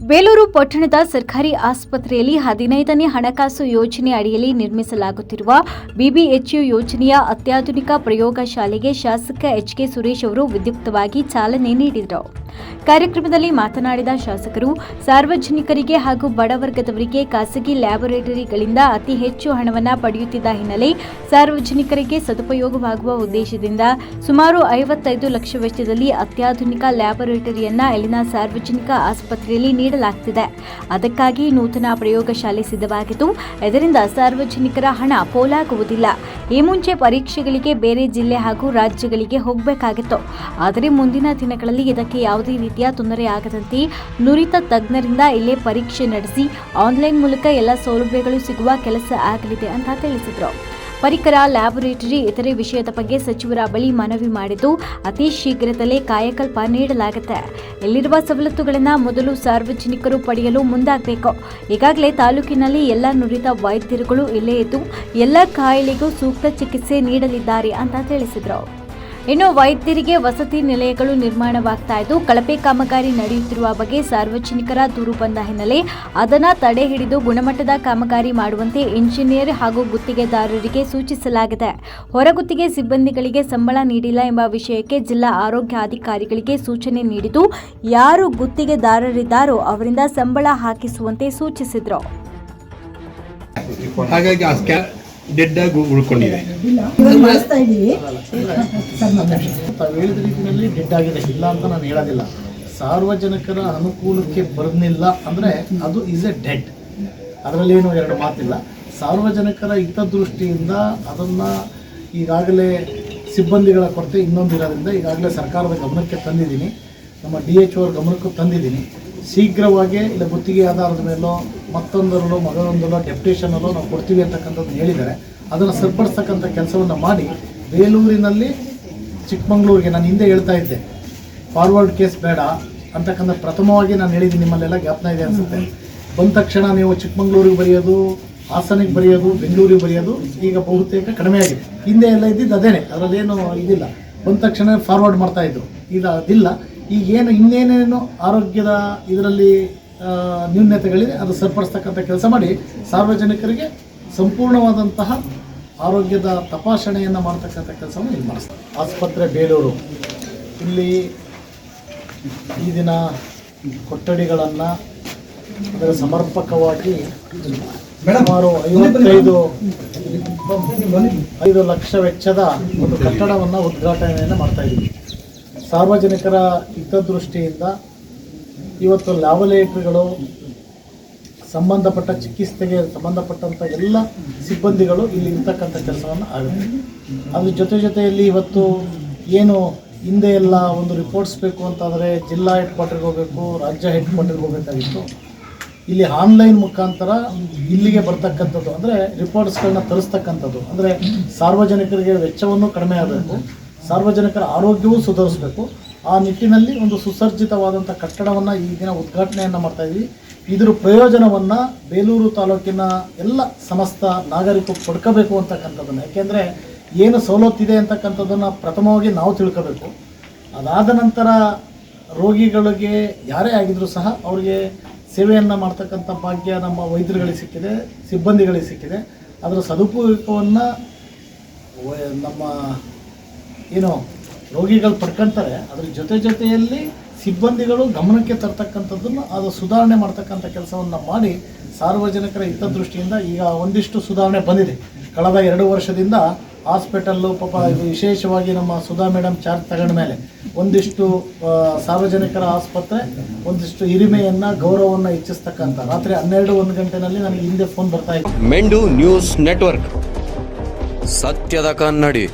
ಬೇಲೂರು ಪಟ್ಟಣದ ಸರ್ಕಾರಿ ಆಸ್ಪತ್ರೆಯಲ್ಲಿ ಹದಿನೈದನೇ ಹಣಕಾಸು ಯೋಜನೆ ಅಡಿಯಲ್ಲಿ ನಿರ್ಮಿಸಲಾಗುತ್ತಿರುವ ಬಿಬಿಎಚ್ಯು ಯೋಜನೆಯ ಅತ್ಯಾಧುನಿಕ ಪ್ರಯೋಗಶಾಲೆಗೆ ಶಾಸಕ ಎಚ್ ಕೆ ಸುರೇಶ್ ಅವರು ವಿದ್ಯುಕ್ತವಾಗಿ ಚಾಲನೆ ನೀಡಿದರು. ಕಾರ್ಯಕ್ರಮದಲ್ಲಿ ಮಾತನಾಡಿದ ಶಾಸಕರು, ಸಾರ್ವಜನಿಕರಿಗೆ ಹಾಗೂ ಬಡವರ್ಗದವರಿಗೆ ಖಾಸಗಿ ಲ್ಯಾಬೊರೇಟರಿಗಳಿಂದ ಅತಿ ಹೆಚ್ಚು ಹಣವನ್ನು ಪಡೆಯುತ್ತಿದ್ದ ಹಿನ್ನೆಲೆ ಸಾರ್ವಜನಿಕರಿಗೆ ಸದುಪಯೋಗವಾಗುವ ಉದ್ದೇಶದಿಂದ ಸುಮಾರು ಐವತ್ತೈದು ಲಕ್ಷ ವೆಚ್ಚದಲ್ಲಿ ಅತ್ಯಾಧುನಿಕ ಲ್ಯಾಬೊರೇಟರಿಯನ್ನ ಇಲ್ಲಿನ ಸಾರ್ವಜನಿಕ ಆಸ್ಪತ್ರೆಯಲ್ಲಿ ನೀಡಲಾಗುತ್ತಿದೆ ಅದಕ್ಕಾಗಿ ನೂತನ ಪ್ರಯೋಗಶಾಲೆ ಸಿದ್ಧವಾಗಿದ್ದು, ಇದರಿಂದ ಸಾರ್ವಜನಿಕರ ಹಣ ಪೋಲಾಗುವುದಿಲ್ಲ. ಈ ಮುಂಚೆ ಪರೀಕ್ಷೆಗಳಿಗೆ ಬೇರೆ ಜಿಲ್ಲೆ ಹಾಗೂ ರಾಜ್ಯಗಳಿಗೆ ಹೋಗಬೇಕಾಗಿತ್ತು. ಆದರೆ ಮುಂದಿನ ದಿನಗಳಲ್ಲಿ ಇದಕ್ಕೆ ಯಾವುದೇ ರೀತಿಯ ತೊಂದರೆ ಆಗದಂತೆ ನುರಿತ ತಜ್ಞರಿಂದ ಇಲ್ಲೇ ಪರೀಕ್ಷೆ ನಡೆಸಿ ಆನ್ಲೈನ್ ಮೂಲಕ ಎಲ್ಲ ಸೌಲಭ್ಯಗಳು ಸಿಗುವ ಕೆಲಸ ಆಗಲಿದೆ ಅಂತ ತಿಳಿಸಿದರು. ಪರಿಕರ, ಲ್ಯಾಬೊರೇಟರಿ, ಇತರೆ ವಿಷಯದ ಬಗ್ಗೆ ಸಚಿವರ ಬಳಿ ಮನವಿ ಮಾಡಿದ್ದು, ಅತಿ ಶೀಘ್ರದಲ್ಲೇ ಕಾಯಕಲ್ಪ ನೀಡಲಾಗುತ್ತೆ. ಇಲ್ಲಿರುವ ಸವಲತ್ತುಗಳನ್ನು ಮೊದಲು ಸಾರ್ವಜನಿಕರು ಪಡೆಯಲು ಮುಂದಾಗಬೇಕು. ಈಗಾಗಲೇ ತಾಲೂಕಿನಲ್ಲಿ ಎಲ್ಲ ನುರಿತ ವೈದ್ಯರುಗಳು ಇಲ್ಲೇ ಇದ್ದು, ಎಲ್ಲ ಕಾಯಿಲೆಗೂ ಸೂಕ್ತ ಚಿಕಿತ್ಸೆ ನೀಡಲಿದ್ದಾರೆ ಅಂತ ತಿಳಿಸಿದರು. ಇನ್ನು ವೈದ್ಯರಿಗೆ ವಸತಿ ನಿಲಯಗಳು ನಿರ್ಮಾಣವಾಗ್ತಾ ಇದ್ದು, ಕಳಪೆ ಕಾಮಗಾರಿ ನಡೆಯುತ್ತಿರುವ ಬಗ್ಗೆ ಸಾರ್ವಜನಿಕರ ದೂರು ಬಂದ ಹಿನ್ನೆಲೆ ಅದನ್ನು ತಡೆ ಹಿಡಿದು ಗುಣಮಟ್ಟದ ಕಾಮಗಾರಿ ಮಾಡುವಂತೆ ಇಂಜಿನಿಯರ್ ಹಾಗೂ ಗುತ್ತಿಗೆದಾರರಿಗೆ ಸೂಚಿಸಲಾಗಿದೆ. ಹೊರಗುತ್ತಿಗೆ ಸಿಬ್ಬಂದಿಗಳಿಗೆ ಸಂಬಳ ನೀಡಿಲ್ಲ ಎಂಬ ವಿಷಯಕ್ಕೆ ಜಿಲ್ಲಾ ಆರೋಗ್ಯ ಅಧಿಕಾರಿಗಳಿಗೆ ಸೂಚನೆ ನೀಡಿದ್ದು, ಯಾರು ಗುತ್ತಿಗೆದಾರರಿದ್ದಾರೋ ಅವರಿಂದ ಸಂಬಳ ಹಾಕಿಸುವಂತೆ ಸೂಚಿಸಿದರು. ಡೆಡ್ ಆಗಿ ಉಳ್ಕೊಂಡಿದೆ ತಾವು ಹೇಳಿದ ರೀತಿಯಲ್ಲಿ ಡೆಡ್ ಆಗಿದೆ ಇಲ್ಲ ಅಂತ ನಾನು ಹೇಳೋದಿಲ್ಲ. ಸಾರ್ವಜನಿಕರ ಅನುಕೂಲಕ್ಕೆ ಬರಲಿಲ್ಲ ಅಂದರೆ ಅದು ಇಸ್ ಎ ಡೆಡ್ ಅದರಲ್ಲೇನು ಎರಡು ಮಾತಿಲ್ಲ. ಸಾರ್ವಜನಿಕರ ಹಿತದೃಷ್ಟಿಯಿಂದ ಅದನ್ನು ಈಗಾಗಲೇ ಸಿಬ್ಬಂದಿಗಳ ಕೊರತೆ ಇನ್ನೊಂದು ಇರೋದ್ರಿಂದ ಈಗಾಗಲೇ ಸರ್ಕಾರದ ಗಮನಕ್ಕೆ ತಂದಿದ್ದೀನಿ. ನಮ್ಮ ಡಿ ಎಚ್ ಅವ್ರ ಗಮನಕ್ಕೂ ತಂದಿದ್ದೀನಿ. ಶೀಘ್ರವಾಗಿ ಇಲ್ಲ ಗುತ್ತಿಗೆ ಆಧಾರದ ಮೇಲೋ ಮತ್ತೊಂದರಲ್ಲೋ ಮಗನೊಂದರಲ್ಲೋ ಡೆಪ್ಟೇಷನಲ್ಲೋ ನಾವು ಕೊಡ್ತೀವಿ ಅಂತಕ್ಕಂಥದ್ದು ಹೇಳಿದ್ದಾರೆ. ಅದನ್ನು ಸರಿಪಡಿಸ್ತಕ್ಕಂಥ ಕೆಲಸವನ್ನು ಮಾಡಿ ಬೇಲೂರಿನಲ್ಲಿ ಚಿಕ್ಕಮಂಗ್ಳೂರಿಗೆ ನಾನು ಹಿಂದೆ ಹೇಳ್ತಾ ಇದ್ದೆ. ಫಾರ್ವರ್ಡ್ ಕೇಸ್ ಬೇಡ ಅಂತಕ್ಕಂಥ ಪ್ರಥಮವಾಗಿ ನಾನು ಹೇಳಿದ್ದೀನಿ, ನಿಮ್ಮಲ್ಲೆಲ್ಲ ಜ್ಞಾಪನ ಇದೆ ಅನಿಸುತ್ತೆ. ಬಂದ ತಕ್ಷಣ ನೀವು ಚಿಕ್ಕಮಂಗ್ಳೂರಿಗೆ ಬರೆಯೋದು, ಹಾಸನಿಗೆ ಬರೆಯೋದು, ಬೆಂಗಳೂರಿಗೆ ಬರೆಯೋದು ಈಗ ಬಹುತೇಕ ಕಡಿಮೆ ಆಗಿದೆ. ಹಿಂದೆ ಎಲ್ಲ ಇದ್ದಿದ್ದು ಅದೇನೆ, ಅದರಲ್ಲೇನು ಇದಿಲ್ಲ. ಬಂದ ತಕ್ಷಣ ಫಾರ್ವರ್ಡ್ ಮಾಡ್ತಾ ಇದ್ರು. ಈಗ ಅದಿಲ್ಲ. ಈಗ ಏನು ಇನ್ನೇನೇನು ಆರೋಗ್ಯದ ಇದರಲ್ಲಿ ನ್ಯೂನ್ಯತೆಗಳಿದೆ ಅದು ಸರಿಪಡಿಸ್ತಕ್ಕಂಥ ಕೆಲಸ ಮಾಡಿ ಸಾರ್ವಜನಿಕರಿಗೆ ಸಂಪೂರ್ಣವಾದಂತಹ ಆರೋಗ್ಯದ ತಪಾಸಣೆಯನ್ನು ಮಾಡ್ತಕ್ಕಂಥ ಕೆಲಸವನ್ನು ಇಲ್ಲಿ ಮಾಡಿಸ್ತಾರೆ. ಆಸ್ಪತ್ರೆ ಬೇಲೂರು. ಇಲ್ಲಿ ಈ ದಿನ ಕೊಠಡಿಗಳನ್ನು ಅದರ ಸಮರ್ಪಕವಾಗಿ ಸುಮಾರು ಐವತ್ತೈದು ಐದು ಲಕ್ಷ ವೆಚ್ಚದ ಒಂದು ಕಟ್ಟಡವನ್ನು ಉದ್ಘಾಟನೆಯನ್ನು ಮಾಡ್ತಾ ಇದ್ದೀವಿ. ಸಾರ್ವಜನಿಕರ ಹಿತದೃಷ್ಟಿಯಿಂದ ಇವತ್ತು ಲ್ಯಾಬೊರೇಟರಿಗಳು ಸಂಬಂಧಪಟ್ಟ ಚಿಕಿತ್ಸೆಗೆ ಸಂಬಂಧಪಟ್ಟಂಥ ಎಲ್ಲ ಸಿಬ್ಬಂದಿಗಳು ಇಲ್ಲಿ ಇರ್ತಕ್ಕಂಥ ಕೆಲಸವನ್ನು ಆಗುತ್ತೆ. ಅದ್ರ ಜೊತೆ ಜೊತೆಯಲ್ಲಿ ಇವತ್ತು ಏನು ಹಿಂದೆ ಎಲ್ಲ ಒಂದು ರಿಪೋರ್ಟ್ಸ್ ಬೇಕು ಅಂತಂದರೆ ಜಿಲ್ಲಾ ಹೆಡ್ ಕ್ವಾರ್ಟರ್ಗೆ ಹೋಗಬೇಕು, ರಾಜ್ಯ ಹೆಡ್ ಕ್ವಾರ್ಟರ್ಗೆ ಹೋಗಬೇಕಾಗಿತ್ತು. ಇಲ್ಲಿ ಆನ್ಲೈನ್ ಮುಖಾಂತರ ಇಲ್ಲಿಗೆ ಬರ್ತಕ್ಕಂಥದ್ದು, ಅಂದರೆ ರಿಪೋರ್ಟ್ಸ್ಗಳನ್ನ ತರಿಸ್ತಕ್ಕಂಥದ್ದು, ಅಂದರೆ ಸಾರ್ವಜನಿಕರಿಗೆ ವೆಚ್ಚವನ್ನು ಕಡಿಮೆ ಆಗಬೇಕು. ಸಾರ್ವಜನಿಕರ ಆರೋಗ್ಯವೂ ಸುಧಾರಿಸಬೇಕು. ಆ ನಿಟ್ಟಿನಲ್ಲಿ ಒಂದು ಸುಸರ್ಜಿತವಾದಂಥ ಕಟ್ಟಡವನ್ನು ಈ ದಿನ ಉದ್ಘಾಟನೆಯನ್ನು ಮಾಡ್ತಾ ಇದ್ವಿ. ಇದರ ಪ್ರಯೋಜನವನ್ನು ಬೇಲೂರು ತಾಲೂಕಿನ ಎಲ್ಲ ಸಮಸ್ತ ನಾಗರಿಕರು ಪಡ್ಕೋಬೇಕು ಅಂತಕ್ಕಂಥದ್ದನ್ನು. ಯಾಕೆಂದರೆ ಏನು ಸವಲತ್ತಿದೆ ಅಂತಕ್ಕಂಥದ್ದನ್ನು ಪ್ರಥಮವಾಗಿ ನಾವು ತಿಳ್ಕೋಬೇಕು. ಅದಾದ ನಂತರ ರೋಗಿಗಳಿಗೆ ಯಾರೇ ಆಗಿದ್ರೂ ಸಹ ಅವರಿಗೆ ಸೇವೆಯನ್ನು ಮಾಡ್ತಕ್ಕಂಥ ಭಾಗ್ಯ ನಮ್ಮ ವೈದ್ಯರುಗಳಿಗೆ ಸಿಕ್ಕಿದೆ, ಸಿಬ್ಬಂದಿಗಳಿಗೆ ಸಿಕ್ಕಿದೆ. ಅದರ ಸದುಪಯೋಗವನ್ನು ನಮ್ಮ ಏನು ರೋಗಿಗಳು ಪಡ್ಕೊಂತಾರೆ, ಅದ್ರ ಜೊತೆ ಜೊತೆಯಲ್ಲಿ ಸಿಬ್ಬಂದಿಗಳು ಗಮನಕ್ಕೆ ತರ್ತಕ್ಕಂಥದ್ದನ್ನು ಅದು ಸುಧಾರಣೆ ಮಾಡ್ತಕ್ಕಂಥ ಕೆಲಸವನ್ನು ಮಾಡಿ ಸಾರ್ವಜನಿಕರ ಹಿತದೃಷ್ಟಿಯಿಂದ ಈಗ ಒಂದಿಷ್ಟು ಸುಧಾರಣೆ ಬಂದಿದೆ. ಕಳೆದ ಎರಡು ವರ್ಷದಿಂದ ಹಾಸ್ಪಿಟಲ್ಲು ಪಾಪ ವಿಶೇಷವಾಗಿ ನಮ್ಮ ಸುಧಾ ಮೇಡಮ್ ಚಾರ್ಜ್ ತಗೊಂಡ ಮೇಲೆ ಒಂದಿಷ್ಟು ಸಾರ್ವಜನಿಕರ ಆಸ್ಪತ್ರೆ, ಒಂದಿಷ್ಟು ಹಿರಿಮೆಯನ್ನು, ಗೌರವವನ್ನು ಹೆಚ್ಚಿಸ್ತಕ್ಕಂಥ ರಾತ್ರಿ ಹನ್ನೆರಡು ಒಂದು ಗಂಟೆನಲ್ಲಿ ನನಗೆ ಹಿಂದೆ ಫೋನ್ ಬರ್ತಾ ಇತ್ತು. ಮೆಂಡು ನ್ಯೂಸ್ ನೆಟ್ವರ್ಕ್. ಸತ್ಯದ ಕನ್ನಡಿ.